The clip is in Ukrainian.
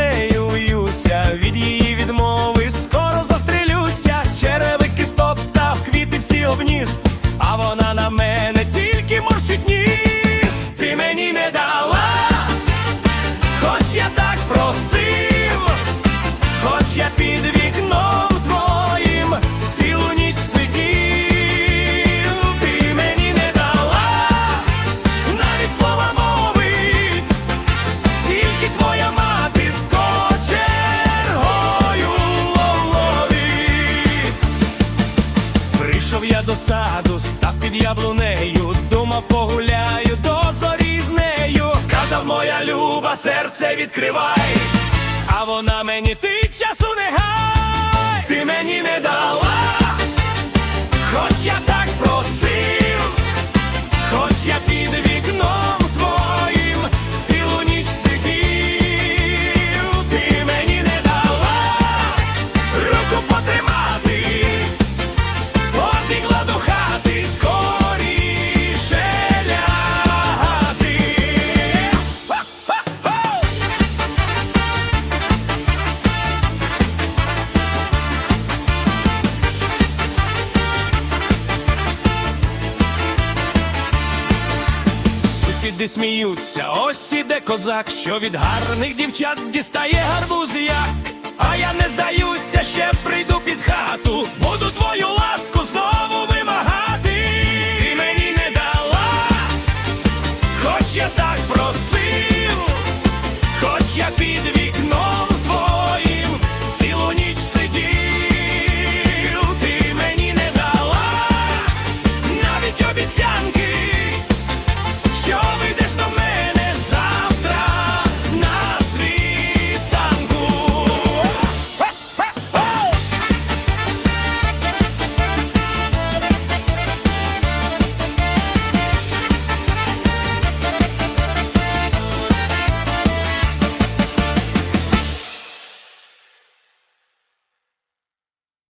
нею від її відмови скоро застрелюся. черевики стоп та в квіти всі обніс. Я до саду, став під яблунею, думав, погуляю до зорі з нею. Казав, моя люба, серце відкривай, а вона мені ти часу не гай, ти мені не дала, хоч я так завжди сміються. Ось іде козак, що від гарних дівчат дістає гарбузія, а я не здаюся, ще прийду під хату. Буду твою ласку знову вимагати. Ти мені не дала, хоч я так просив, хоч я під вікном твоїм цілу ніч сидів, ти мені не дала, навіть обіцянки.